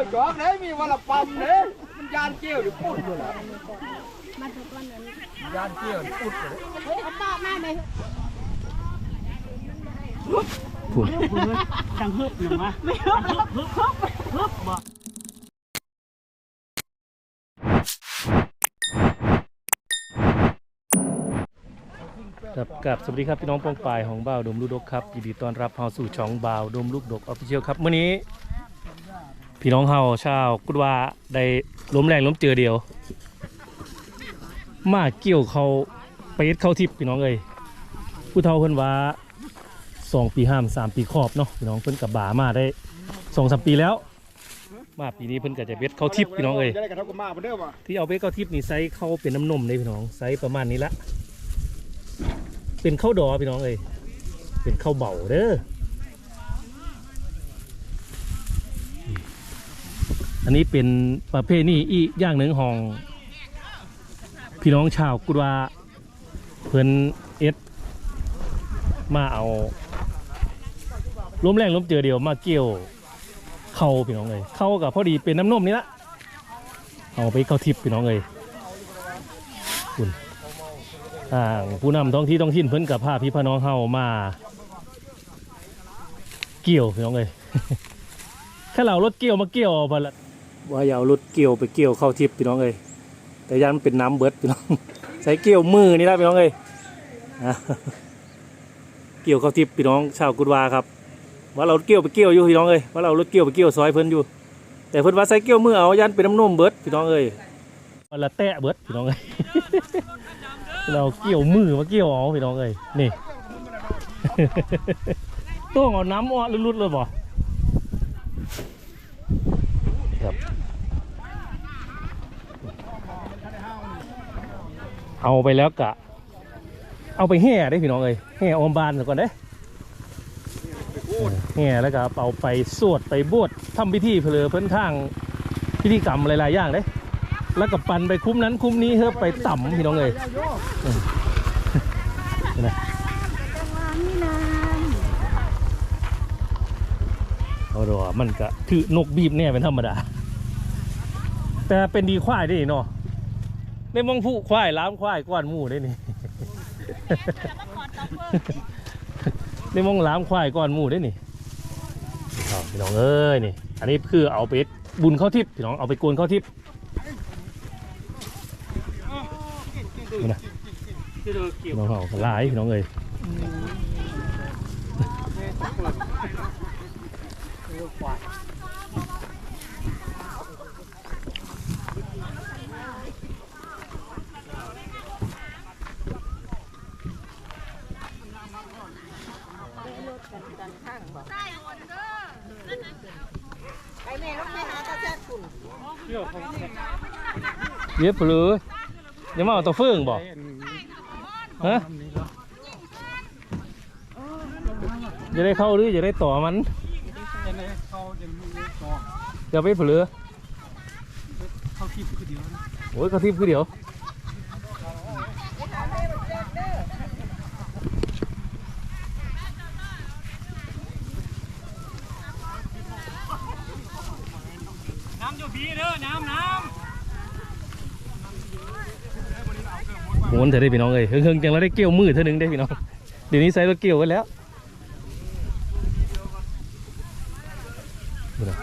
ยวจอกเด้มีวันละปั๊มเด้มันยานเกี้ยวอยู่ปุ่นเลยมาถึงวันนั้นยานเกี้ยวอยู่ปุ่นเลยเฮ้ยเอาป้ามาไหมพูดดังฮึบหนึ่งวะไม่ฮึบฮึบฮึบฮึบฮึบบ่ครับกับสวัสดีครับพี่น้องปองปายของบ่าวดมลูกดกครับยินดีต้อนรับเฮาสู่ช่องบ่าวดมลูกดกออฟฟิเชียลครับมื้อนี้ พี่น้องเฮาชาวกุดว่าได้ล้มแรงล้มเจอเดียว มาเกี่ยวเขาไปเอ็ดเข้าทิพย์พี่น้องเอ้ยผู้เฒ่าเพิ่นว่าสองปีห้ามสามปีครอบเนาะพี่น้องเพิ่นกับบามาได้สองสามปีแล้ว มาปีนี้เพิ่นก็จะเบ็ดเข้าทิพย์พี่น้องเอ้ยทบกับมาเด้อว่ะที่เอาไปเข้าทิพย์นี่ไซส์เข้าเป็นน้ำนมเลยพี่น้องไซส์ประมาณนี้ละเป็นข้าวดอพี่น้องเอ้ยเป็นข้าวเบาเด้อ อันนี้เป็นประเภทนี้อีย่างหนึ่งของพี่น้องชาวกุดวาเพิ่นเอ็ดมาเอาล้มแรงล้มเจอเดียวมาเกี่ยวเข้าพี่น้องเลยเข้ากับพอดีเป็นน้ำนมนี่ละเอาไปเข้าทิพย์พี่น้องเลยคุณทาผู้นำท้องที่ท้องถิ่นเพิ่นกับพาพี่พาน้องเฮามา เกี่ยวพี่น้องเลยแค่เรารถเกี่ยวมาเกี่ยวเอาไปละ ว่าอย่าเอารถเกี่ยวไปเกี่ยวเข้าทิพย์พี่น้องเลยแต่ยันเป็นน้ำเบิดพี่น้องใช้เกี่ยวมือนี่ละพี่น้องเลยอะเกี่ยวเข้าทิพย์พี่น้องชาวกุดวาครับ ว่าเราเกี่ยวไปเกี่ยวอยู่พี่น้องเลยว่าเรารถเกี่ยวไปเกี่ยวซอยเพิ่นอยู่ แต่เพิ่นว่าใส่เกี่ยวมือเอายันเป็นน้ำนมเบิดพี่น้องเอ้ยวันละแตะเบิดพี่น้องเอ้ยเราเกี่ยวมือมาเกี่ยวเอาพี่น้องเอ้ยนี่ต้องเอาน้ำอ้อลุดๆเลยบ่ ครับ เอาไปแล้วกะ เอาไปแห่ได้พี่น้องเอ้ยแห่อมบานก่อนเด้แห่แล้วก็เอาไปสวดไปบวชทำพิธีเพลอเพิ่อนทางพิธีกรรมหลายๆอย่างเลยแล้วก็ปั่นไปคุ้มนั้นคุ้มนี้เพื่อไปต่ำพี่น้องเลยเออเห็นะเอาดอกมันก็ถือนกบีบเนี่ยเป็นธรรมดา แต่เป็นดีควายได้เนาะได้มองผู้ควายล้ามควายก้อนหมูได้นี่ได้มองล้ามควายก้อนหมูได้นี่พี่น้องเอ้ยนี่ อันนี้คือเอาไปบุญเข้าทิพย์พี่น้องเอาไปโกนเข้าทิพย์นี่นะที่เราเกี่ยวพี่น้องเขาหลายพี่น้องเอ้ยไปแม่ลูกไปหาตาแจ๊ดคุณ เย็บเลยยังมาเอาตัวเฟืองบอกฮะจะได้เข้าหรือจะได้ต่อมันจะได้เข้าจะมีต่ออย่าไปเผลอเข้าทิพย์คือเดียวโอ้ยเขาทิพย์คือเดียว น้ำอยู่พีเด้อน้ำน้ โหน เถอะได้พี่น้องเอ้ยเฮิงๆจังแล้วได้เกี่ยวมือเท่านึงได้พี่น้องเดี๋ยวนี้ใส่รถเกี่ยวกันแล้วดูนะ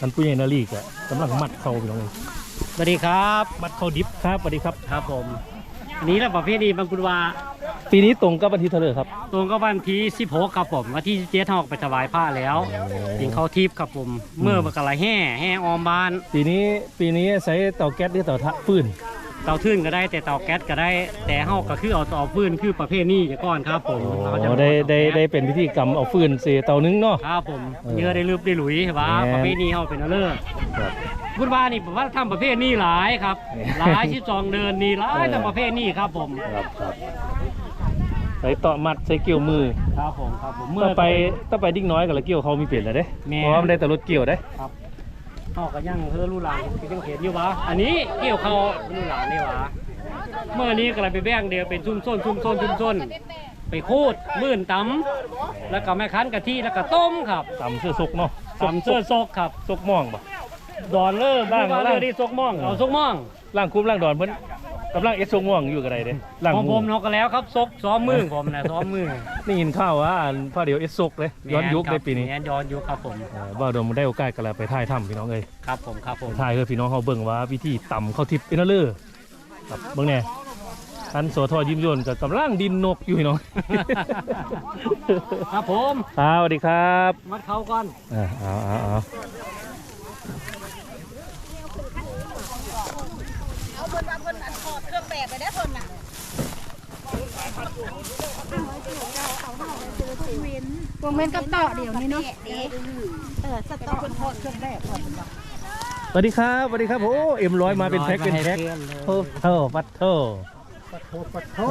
ท่านผู้ใหญ่นาลีกะกำลังมัดเขาพี่น้องเอ้ยสวัสดีครับ มัดเขาดิบครับสวัสดีครับครับผม อันนี้แหละประเภทนี้บางคุณว่าปีนี้ตรงกับวันที่เท่าไหร่ครับ ตรงกับวันที่16ครับผมวันที่17เฮาก็ไปถวายผ้าแล้วยิงเข้าทิพย์ครับผมเมื่อบักกะลาแห่แห่ออมบ้าน ปีนี้ปีนี้ใช้เตาแก๊สหรือเตาทะฟืนเตาทื่นก็ได้แต่เตาแก๊สก็ได้ แต่เฮาก็คือเอาเตาฟืนคือประเภทนี้ก่อนครับผมโอ้เราจะได้ได้ได้เป็นพิธีกรรมเอาฟืนเสียเตานึงเนาะ ครับผมเออเนื้อได้ลืบได้หลุยว่าแม่นประเภทนี้เฮาเป็นเอาเลิศ ครับ พูดว่านี่ผมว่าทำประเภทนี้หลายครับ หลายที่จองเดินนี่หลายเออทำประเภทนี้ครับผมครับครับใส่ต่อมัดใส่เกี่ยวมือครับผมครับผมเมื่เมื่ออไปถ้าไปดิ้งน้อยกับละเกี่ยวเขามีเปลี่ยนเลยเด้แม่เพราะว่ามันได้แต่รถเกี่ยวเด้ครับเฮาก็ยังเฮือลูกหลานก็ยังเห็นอยู่วะอันนี้เกี่ยวเขาลูกหลานนี่วะเมื่อนี้ก็เลยไปแบ่งเดียวเป็นชุมชนชุมชนชุมชนไปคูดมื่นตำแล้วก็แม่คั้นกะทิแล้วก็ต้มครับตำเสื้อซกเนาะตำเสื้อซกครับซกม่องบ่ ดอนเลอร์ล่างดอนเลล่าองร์ที่ซกม่องเอาซกม่องล่างคุ้มล่างดอนเพิ่นกำลังเอสซกม่วงอยู่กับไรเด้ล่างของหผมูมเนาะก็แล้วครับซกซ้อมมือผมนะซ้อมมือนี่ยินข้าวว่าอันพ่อเดี๋ยวเอสซกเลยย้อนยุคในปีนี้แม่ย้อนยุคครับผมเออบ่าวโดมได้โอกาสกันแล้วไปถ่ายถ้ำพี่น้องเอ้ยครับผมครับผมถ่ายเพื่อพี่น้องเขาเบิ่งว่าวิธีต่ำเข้าทิพย์เอ็นเลอร์ครับเบิ่งแน่ท่านโสทอยิ้มโยนกับกำลังดินนกอยู่พี่น้อง ครับผมครับสวัสดีครับ มัดเขาก่อน อ่าเอาเอาเอาเอาคนมาคนอันถ อดเครื่องแบบไปได้คนน่ะวงเว้นกับต่อเดี๋ยวนี้เนาะเออสต๊อกคนถอดเครื่องแบบก่อนสวัสดีครับสวัสดีครับโอ้เอ็มร้อยมาเป็นแพ็คเป็นแพ็คโอ้เท่าปัดเท่า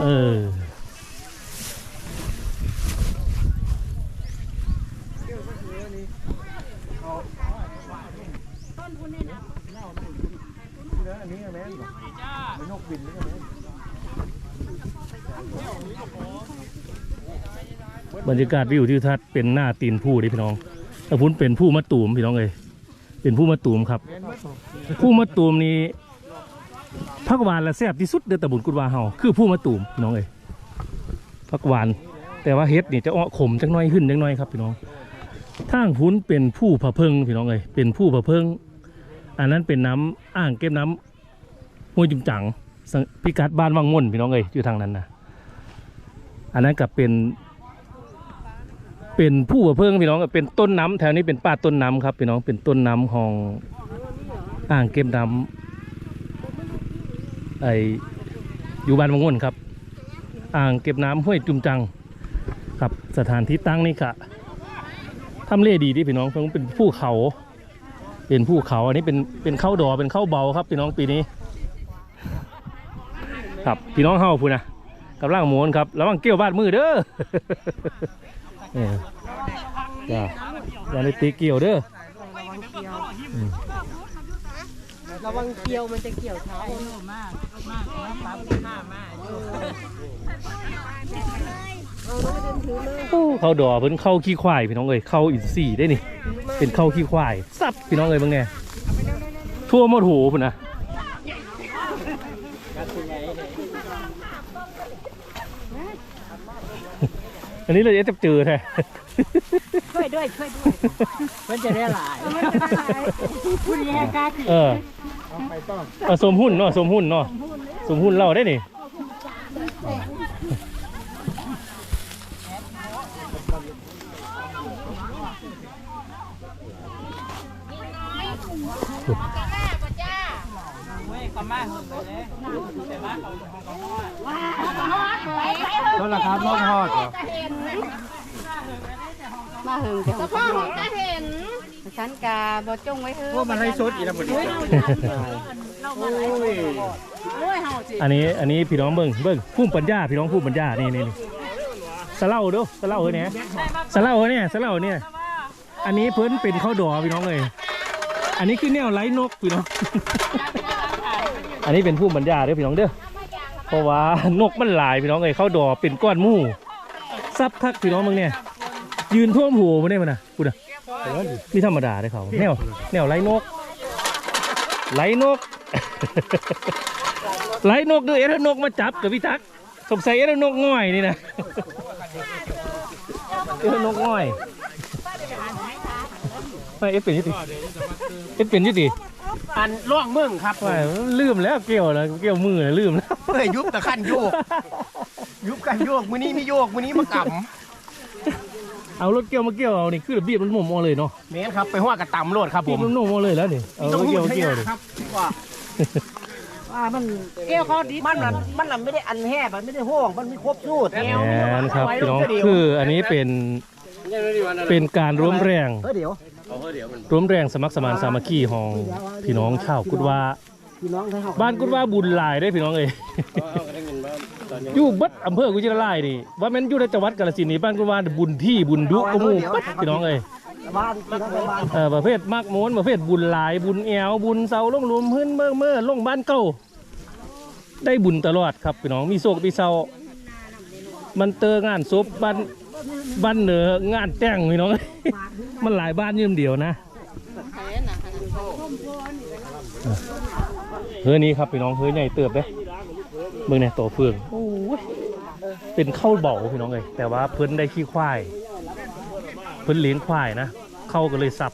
เออ บรรยากาศวิวทิวทัศน์เป็นหน้าตีนผู้ดิพี่น้องแต่พุ้นเป็นผู้มะตูมพี่น้องเอ้ยเป็นผู้มะตูมครับ ผู้มะตูมนี้พักหวานและแซ่บที่สุดเด้อตะบุญกุดวาเฮาคือผู้มะตูมพี่น้องเอ้ยพักหวาน แต่ว่าเฮ็ดนี่จะอ้อขมจักหน้อยขึ้นจักหน้อยครับพี่น้องทางพุ้นเป็นผู้ผะเพิงพี่น้องเอ้ยเป็นผู้ผะเพิงอันนั้นเป็นน้ำอ่างเก็บน้ำห้วยจุมจัง พิกัดบ้านวังม่นพี่น้องเอ้ยอยู่ทางนั้นนะอันนั้นกับเป็น เป็นผู้ประเพิงพี่น้องเป็นต้นน้ำแถวนี้เป็นป่าต้นน้ำครับพี่น้องเป็นต้นน้ำของอ่างเก็บน้ำไออยู่บ้านมังวนครับ อ่างเก็บน้ำห้วยจุมจังครับสถานที่ตั้งนี่ค่ะทำเลดีที่พี่น้องเพราะว่าเป็นภูเขา เป็นภูเขาอันนี้เป็นเป็นข้าวดอเป็นข้าวเบาครับพี่น้องปีนี้ ครับพี่น้องเฮาพูดนะกับร่างหมูนครับระวังเกี่ยวบาดมือเด้อเออจ้าอย่าได้ตีเกี่ยวเด้ออืมระวังเกี่ยวมันจะเกี่ยวเท้าโอ้เข้าดอเพิ่นเข้าขี้ควายพี่น้องเอ้ยเข้าอินทรีย์ได้นี่เป็นเข้าขี้ควายสับพี่น้องเอ้ยบ้างไงทั่วหมดหูพุ่นนะ อันนี้เราจะเจอแท้ช่วยด้วยช่วยด้วยมันจะได้หลายผู้นี้ให้กล้าขี่เออเอาสมหุ้นเนาะสมหุ้นเนาะสมหุ้นเราได้นี่ ก็ราคาทอดทอดมาหึงแต่พ่อของกาเห็นฉันกาบอจงไว้เถอะพวกมันให้สดอีกแล้วหมดเลยโอ้ยเฮาสิอันนี้อันนี้พี่น้องเบิ่งเบิ่งพุ่มปัญญาพี่น้องพุ่มปัญญานี่นี่นี่สะเล่าดูสะเล่าเนี่ยสะเล่าเนี่ยสะเล่าเนี่ย อันนี้เพิ่นเป็นข้าวดอพี่น้องเลยอันนี้คือแนวไร้นกพี่น้อง อันนี้เป็นพุ่มปัญญาเด้อพี่น้องเด้อเพราะว่านกมันหลายพี่น้องเลยข้าวดอเป็นก้อนหมู่ซับคักพี่น้องมึงเนี่ยยืนท่วมหัวมันได้มันนะกูนะนี่ธรรมดาได้อเขาแนวแนวไร้นกไร้นกไล่นกด้วยเอ็นกมาจับกับพี่ทักษ์สงสัยเอ็นกง่อยนี่นะเอ็นกง่อยไม่เอ็ดเป็นอยุติเอ็ดเป็นอยุติ อันล่องเมืองครับไม่ลืมแล้วเกี่ยวแล้วเกี่ยวมือแล้วลืมแล้วเมื่อยุบตะขั้นโยก ยุบกันโยก มื้อนี้ไม่โยก มื้อนี้มากเอารถเกี่ยวมาเกี่ยวเอานี่คือระเบียบมันหม่อมเอาเลยเนาะำเมนครับไปหัวกระตำโลดครับผบีบมมันหม่อมเอาเลยแล้วนี่เอารถเกี่ยวมาเกี่ยวดิครับว่าว่ามันเกี่ยวเขาดิมันมันมันไม่ได้อันแห่มันไม่ได้ห้องมันมีครบสูตรแอนครับพี่น้องคืออันนี้เป็นเป็นการร่วมแรงเออเดี๋ยว ร่วมแรงสมัครสมานสามัคคีของพี่น้องชาวกุดว่าพี่น้องให้เขาบ้านกุดว่าบุญหลายได้พี่น้องเอ้ยอยู่เบัดอำเภอกุจิรลายนี่ว่าแม่นอยู่ในจังหวัดกาฬสินธุ์นี่บ้านกุดว่าบุญที่บุญดุกระหมูปัดพี่น้องเอ้ยบ้านพี่น้องบ้านเออประเภทมากโมนประเภทบุญหลาย บุญแอวบุญเสาลงหลุมพื้นเมื่อเมื่อลงบ้านเก่าได้บุญตลอดครับพี่น้องมีโศกมีเศร้ามันเตองานศพบ้าน บ้านเหนืองานแต่งพี่น้อง มันหลายบ้านยืมเดียวนะเฮ้ยนี่ครับพี่น้องเฮ้ยใหญ่เติบเด้เบิ่งเนี่ยโตเฟืองโอ้ยเป็นข้าวเบาพี่น้องเลยแต่ว่าเพิ่นได้ขี้ควาย เพิ่นเลี้ยงควายนะเข้าก็เลยสับ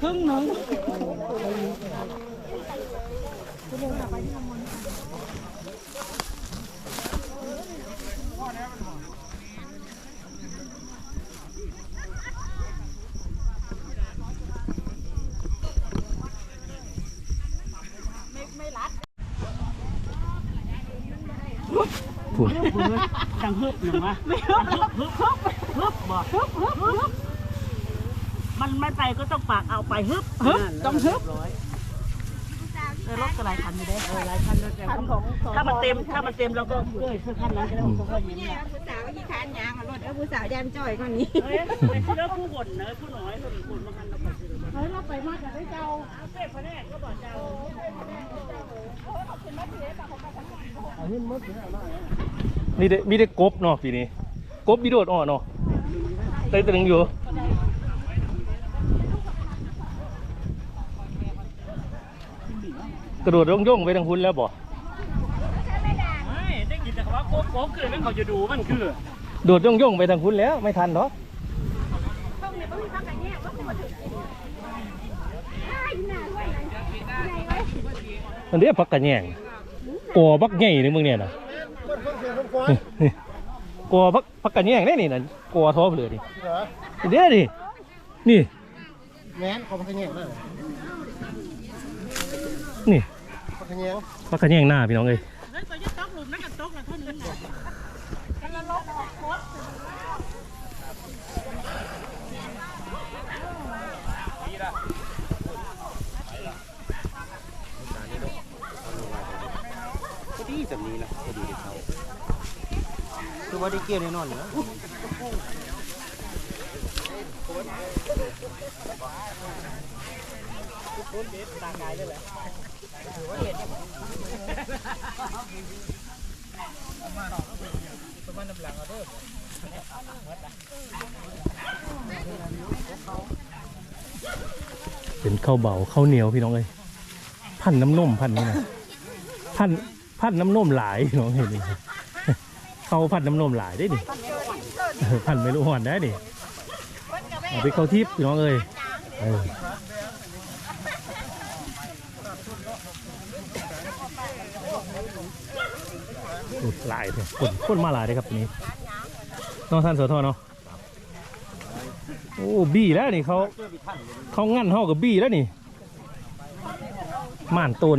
ครึ่งหนึ่ง พูดจังฮึบหนึ่งวะไม่ฮึบฮึบฮึบฮึบบบ่ฮึบฮึบฮึบมันไม่ไปก็ต้องปากเอาไปฮึบฮึบต้องฮึบรถก็หลายคันอยู่เด้ออหลายคันแล้วแต่ถ้ามันเต็มถ้ามันเต็มเราก็เอ้ยซื้อคันนั้นก็ได้ผมก็ยิ้มเนี่ยผู้สาวยี่ขานยางรถเอาผู้สาวยันจ่อยคนนี้เฮ้ยเป็นเรื่องผู้บ่นเนอะผู้น้อยคนคนบาคันเราไปซื้อเฮ้ยเราไปมากจากได้เจ้าเต้พะแนกก็บอกเจ้ามี ได้มีได้กบเนาะปีนี้ กบมีโดดอ่อนเนาะได้ตัวหนึงอยู่กระโดดย่องย่องๆไปทางพุ้นแล้วบ่ไม่ได้ยินแต่คำว่าโก๊กโก๊กคือนั่นเขาจะดูมันคือ โดดย่องย่องๆไปทางพุ้นแล้วไม่ทันเนาะมันเรียกพักกระแยงกอบักใหญ่นี่มึงเนี่ยนะ กอพักพักกระแยงได้นี่นะกอท้อเลยดิเดี๋ยวดินี่แม่นเขาพักเงี้ยมากนี่พักเงี้ยพักกระแยงหน้าพี่น้องเอ้ยเฮ้ยก็จะ ตกหลุมนั่นก็ตกแล้วเท่านั้นแหละคือว่าได้เกี่ยวแน่นอนเนอะเป็นข้าวเบาข้าวเหนียวพี่น้องเอ้ยพันน้ำนมพันนี่นะพันพันน้ำนมหลายน้องเห็นดิ เขาพันน้ำนมหลายได้ดิเออพันไม่รู้หอนได้ดิเอาไปเข้าทิพย์พี่น้องเอ้ยเอออุ๊ยหลายเลยคนคนมาหลายเลยครับตัวนี้น้องท่านโสธรเนาะโอ้บี้แล้วนี่เขาเขางั้นห่อกับบี้แล้วนี่ม่านโตน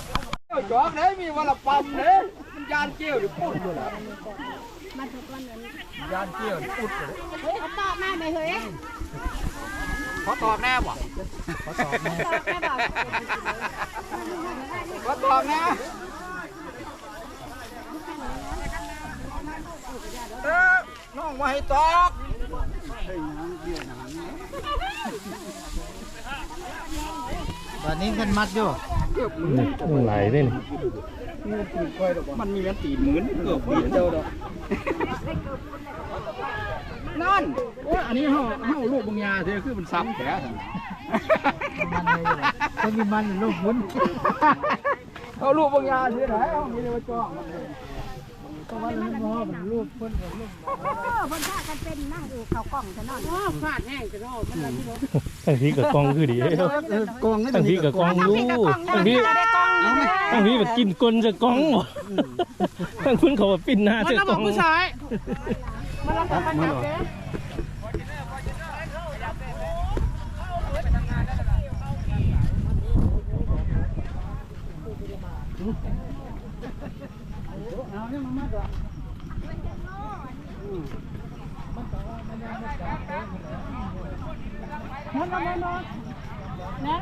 จอกเลยมีวันละปั๊มเลยมันยานเกี่ยวอยู่ปุ๊ดเลยมาทุกวันนั้นยานเกี่ยวอยู่ปุ๊ดเลยเฮ้ยเอาตอบมาไหมเฮ้ยเขาตอกแน่บ่ตอบแม่บอกเขาตอกแน่เออน้องมาให้ตอกวันนี้เป็นมัดอยู่ นี่มันไหลได้นี่มันมีเงินตีหมื่นเกือบปีเดียวดอกนั่นโอ้ยอันนี้เฮาเฮาลูกบางยาเท่คือมันซ้ำแผลซั่นน่ะมันเลยอยู่จะมีมันลูกวุ้นเอาลูกบางยาเท่ไหนเอามีเลยว่าจ้องมันเลยก็ว่าลูกพ่อมันลูกเพิ่นลูกเออคนพากันเป็นนั่งอยู่เขากล่องจะนอนฟาดแห้งจะนอกมันอะไรที่รถ ทั้งพี่กับกองคือดีเด้อกองนั่นทั้งพี่กับกองอยู่ทั้งพี่ได้กล่องทั้งพี่แบบกินกลจะกองบ่ทั้งคุณเขาว่าปิ้นหน้ามันจะต้องกบ ออกงผู้ชายมันต้องเป็นแบบนี้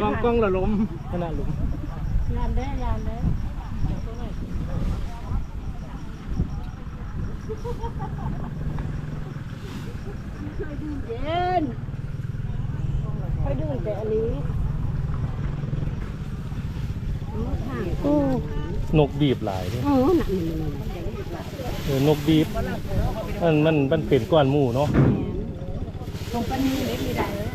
กองกองละลมขนาดหลุมยานเด้ยานเด้เย็นไปดูแต่อันนี้ นกบีบหลายเด้อเออหนักนี่เออนกบีบมันมันมันเป็นก้อนหมู่เนาะตรงปันนี้เล็กมีได้เลย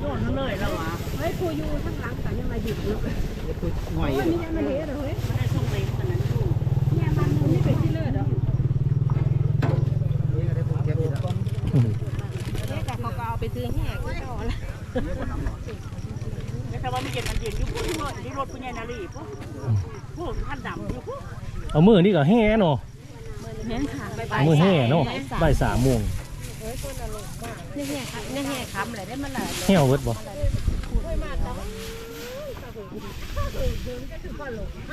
โดนเลยแล้ววะเฮ้ยครูอยู่ข้างหลังกันยังมาหยุดเนาะหน่อยนี่ยังมาเห็นเลยมันได้ช่วงเล็กขนาดนั้นอยู่เนี่ยมันไม่เป็นที่เลือดหรอกอืมแต่เขาก็เอาไปซื้อแห้งต่อละแต่ว่ามันเย็นมันเย็นอยู่ ที่รถพุ่นใหญ่นาลีพุ่นพุ่นท่านดำอยู่พุ่นเอามือนี่ก็แห่เนาะเห็นค่ะเอามือแห่เนาะใบายสามโมงนี่แห้ครับนี่แห้คำอะไรได้มันละแห่เอาเวิร์ดบ่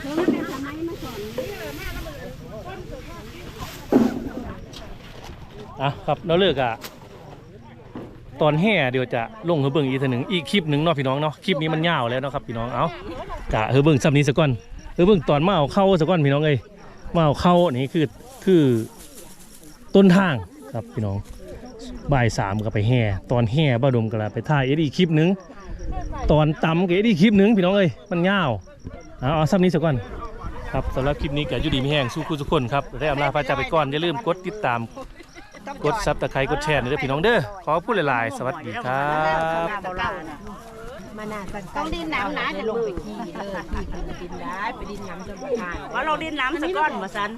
แล้วมันเป็นสมัยมาสอนอะครับแล้วเลิกอะ ตอนแห่เดี๋ยวจะลงเฮอเบิ่งอีกทีหนึ่งอีกคลิปหนึ่งเนาะพี่น้องเนาะคลิปนี้มันยาวแล้วเนาะครับพี่น้องเอากะเฮอเบิ่งซ้ำนี้สักก่อนเฮอเบิ่งตอนมาเอาเข้าสักก่อนพี่น้องเอ้ยมาเอาเข้านี่คือคือต้นทางครับพี่น้องบ่ายสามก็ไปแห่ตอนแห่บ้าดมก็ละไปถ่ายเอ็ดอีกคลิปหนึ่งตอนตำก็เอ็ดอีกคลิปหนึ่งพี่น้องเอ้ยมันยาวเอาเอาซ้ำนี้สักก่อนครับสำหรับคลิปนี้แกยูดีมีแห้งสู้คุณทุกคนครับได้อำลาพระจาไปก่อนอย่าลืมกดติดตาม กดซับตะไคร้กดแชร์หน่อยเด้อพี่น้องเด้อขอพูดหลายๆ สวัสดีครับมานาสันต้องดินน้ำนะจะลงไปขี่เลยขี่ไปดินได้ไปดินน้ำจนผ่านว่าเราดินน้ำสะก้อนมาสัน